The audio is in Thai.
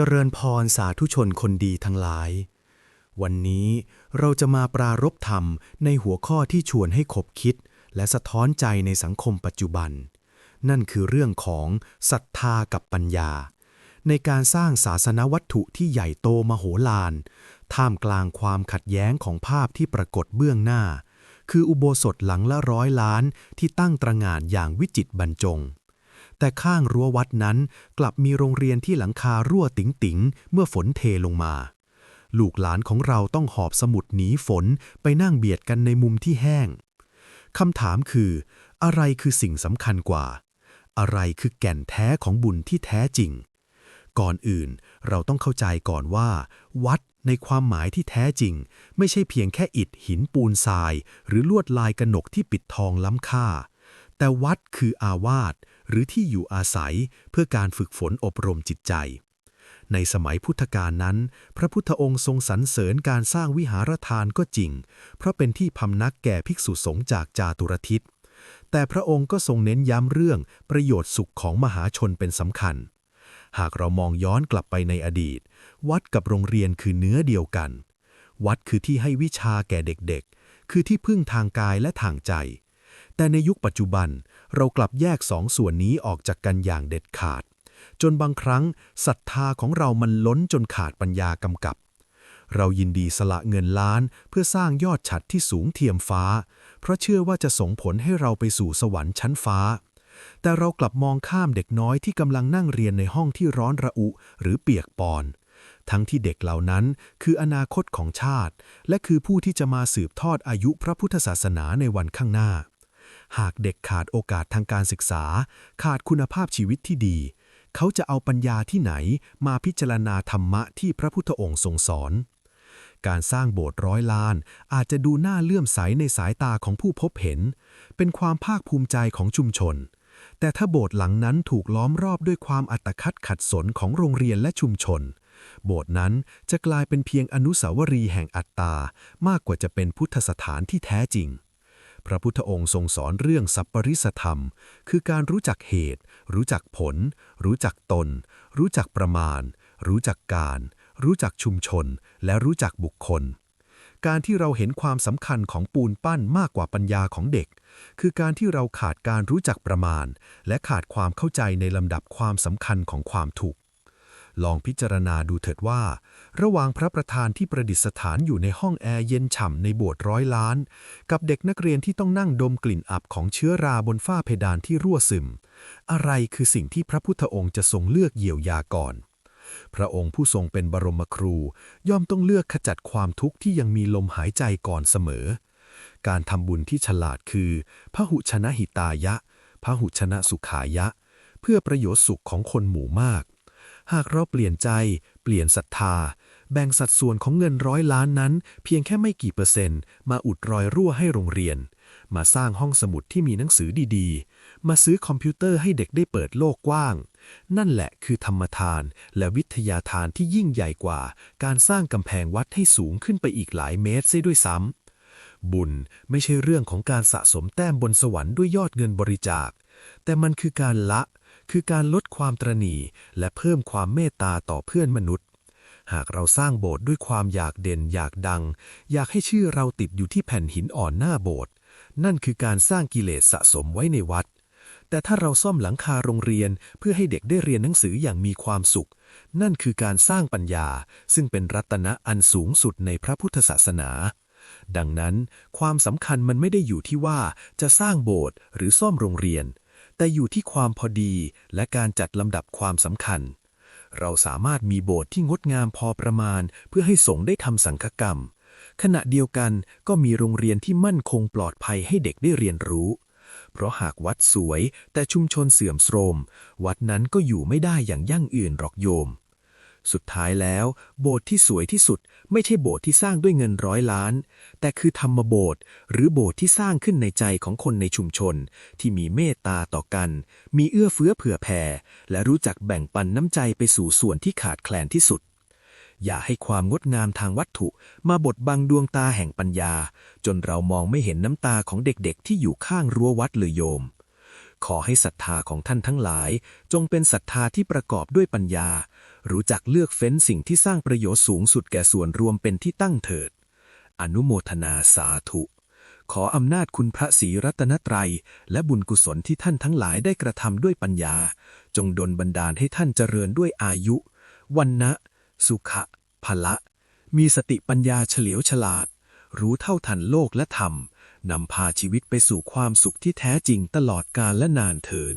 จริญพรสาธุชนคนดีทั้งหลาย วันนี้เราจะมาปรารบธรรมในหัวข้อที่ชวนให้ขบคิด และสะท้อนใจในสังคมปัจจุบัน นั่นคือเรื่องของศรัทธากับปัญญา ในการสร้างศาสนวัตถุที่ใหญ่โตมโหฬารท่ามกลางความขัดแย้งของภาพที่ปรากฏเบื้องหน้า คืออุโบสถหลังละร้อยล้านที่ตั้งตระหง่านอย่างวิจิตรบรรจง แต่ข้างรั้ววัดนั้นกลับมีโรงเรียนที่หลังคารั่วติ๋งๆเมื่อฝนเทลงมา ลูกหลานของเราต้องหอบสมุดหนีฝนไปนั่งเบียดกันในมุมที่แห้งคำถามคือ อะไรคือสิ่งสำคัญกว่า อะไรคือแก่นแท้ของบุญที่แท้จริง ก่อนอื่นเราต้องเข้าใจก่อนว่า วัดในความหมายที่แท้จริง ไม่ใช่เพียงแค่อิฐหินปูนทราย หรือลวดลายกระหนกที่ปิดทองล้ำค่า แต่วัดคืออาวาส หรือที่อยู่อาศัยเพื่อการฝึกฝนอบรมจิตใจ ในสมัยพุทธกาลนั้น พระพุทธองค์ทรงสรรเสริญการสร้างวิหารทานก็จริง เพราะเป็นที่พำนักแก่ภิกษุสงฆ์จากจาตุรทิศ แต่พระองค์ก็ทรงเน้นย้ำเรื่องประโยชน์สุขของมหาชนเป็นสำคัญ หากเรามองย้อนกลับไปในอดีต วัดกับโรงเรียนคือเนื้อเดียวกัน วัดคือที่ให้วิชาแก่เด็กๆ คือที่พึ่งทางกายและทางใจ แต่ในยุคปัจจุบันเรากลับแยกสองส่วนนี้ออกจากกันอย่างเด็ดขาด จนบางครั้งศรัทธาของเรามันล้นจนขาดปัญญากำกับ เรายินดีสละเงินล้านเพื่อสร้างยอดฉัดที่สูงเทียมฟ้า เพราะเชื่อว่าจะส่งผลให้เราไปสู่สวรรค์ชั้นฟ้า แต่เรากลับมองข้ามเด็กน้อยที่กำลังนั่งเรียนในห้องที่ร้อนระอุหรือเปียกปอนทั้งที่เด็กเหล่านั้นคืออนาคตของชาติ และคือผู้ที่จะมาสืบทอดอายุพระพุทธศาสนาในวันข้างหน้า หากเด็กขาดโอกาสทางการศึกษา ขาดคุณภาพชีวิตที่ดี เขาจะเอาปัญญาที่ไหนมาพิจารณาธรรมะที่พระพุทธองค์ทรงสอน การสร้างโบสถ์ร้อยล้าน อาจจะดูน่าเลื่อมใสในสายตาของผู้พบเห็น เป็นความภาคภูมิใจของชุมชน แต่ถ้าโบสถ์หลังนั้นถูกล้อมรอบด้วยความอัตคัดขัดสนของโรงเรียนและชุมชนโบสถ์นั้นจะกลายเป็นเพียงอนุสาวรีย์แห่งอัตตามากกว่าจะเป็นพุทธสถานที่แท้จริง พระพุทธองค์ทรงสอนเรื่องสัพปริสธรรม คือการรู้จักเหตุ รู้จักผล รู้จักตน รู้จักประมาณ รู้จักการ รู้จักชุมชน และรู้จักบุคคล การที่เราเห็นความสำคัญของปูนปั้นมากกว่าปัญญาของเด็ก คือการที่เราขาดการรู้จักประมาณ และขาดความเข้าใจในลำดับความสำคัญของความถูก ลองพิจารณาดูเถิดว่า ระหว่างพระประธานที่ประดิษฐานอยู่ในห้องแอร์เย็นฉ่ำในโบสถ์ร้อยล้าน กับเด็กนักเรียนที่ต้องนั่งดมกลิ่นอับของเชื้อราบนฝ้าเพดานที่รั่วซึม อะไรคือสิ่งที่พระพุทธองค์จะทรงเลือกเยียวยาก่อน พระองค์ผู้ทรงเป็นบรมครู ย่อมต้องเลือกขจัดความทุกข์ที่ยังมีลมหายใจก่อนเสมอ การทำบุญที่ฉลาดคือพหุชนะหิตายะพหุชนะสุขายะ เพื่อประโยชน์สุขของคนหมู่มาก หากเราเปลี่ยนใจ เปลี่ยนศรัทธา แบ่งสัดส่วนของเงินร้อยล้านนั้น เพียงแค่ไม่กี่เปอร์เซ็นต์ มาอุดรอยรั่วให้โรงเรียน มาสร้างห้องสมุดที่มีหนังสือดีๆ มาซื้อคอมพิวเตอร์ให้เด็กได้เปิดโลกกว้าง นั่นแหละคือธรรมทานและวิทยาทานที่ยิ่งใหญ่กว่า การสร้างกำแพงวัดให้สูงขึ้นไปอีกหลายเมตรเสียด้วยซ้ำบุญไม่ใช่เรื่องของการสะสมแต้มบนสวรรค์ด้วยยอดเงินบริจาคแต่มันคือการละ คือการลดความตรณีและเพิ่มความเมตตาต่อเพื่อนมนุษย์ หากเราสร้างโบสถ์ด้วยความอยากเด่นอยากดัง อยากให้ชื่อเราติดอยู่ที่แผ่นหินอ่อนหน้าโบสถ์นั่นคือการสร้างกิเลสสะสมไว้ในวัด แต่ถ้าเราซ่อมหลังคาโรงเรียนเพื่อให้เด็กได้เรียนหนังสืออย่างมีความสุข นั่นคือการสร้างปัญญา ซึ่งเป็นรัตนะอันสูงสุดในพระพุทธศาสนาดังนั้น ความสำคัญมันไม่ได้อยู่ที่ว่าจะสร้างโบสถ์หรือซ่อมโรงเรียน แต่อยู่ที่ความพอดีและการจัดลำดับความสำคัญ เราสามารถมีโบสถ์ที่งดงามพอประมาณ เพื่อให้สงฆ์ได้ทำสังฆกรรม ขณะเดียวกันก็มีโรงเรียนที่มั่นคงปลอดภัยให้เด็กได้เรียนรู้ เพราะหากวัดสวยแต่ชุมชนเสื่อมโทรม วัดนั้นก็อยู่ไม่ได้อย่างยั่งยืนหรอกโยม สุดท้ายแล้ว โบสถ์ที่สวยที่สุด ไม่ใช่โบสถ์ที่สร้างด้วยเงินร้อยล้าน แต่คือธรรมโบสถ์หรือโบสถ์ที่สร้างขึ้นในใจของคนในชุมชน ที่มีเมตตาต่อกัน มีเอื้อเฟื้อเผื่อแผ่ และรู้จักแบ่งปันน้ำใจไปสู่ส่วนที่ขาดแคลนที่สุด อย่าให้ความงดงามทางวัตถุมาบดบังดวงตาแห่งปัญญา จนเรามองไม่เห็นน้ำตาของเด็กๆ ที่อยู่ข้างรั้ววัดเลยโยมขอให้ศรัทธาของท่านทั้งหลาย จงเป็นศรัทธาที่ประกอบด้วยปัญญา รู้จักเลือกเฟ้นสิ่งที่สร้างประโยชน์สูงสุดแก่ส่วนรวมเป็นที่ตั้งเถิด อนุโมทนาสาธุ ขออำนาจคุณพระศรีรัตนตรัย และบุญกุศลที่ท่านทั้งหลายได้กระทำด้วยปัญญา จงดลบันดาลให้ท่านเจริญด้วยอายุ วันนะสุขะพละ มีสติปัญญาเฉลียวฉลาด รู้เท่าทันโลกและธรรมนำพาชีวิตไปสู่ความสุขที่แท้จริงตลอดกาลและนานเทิน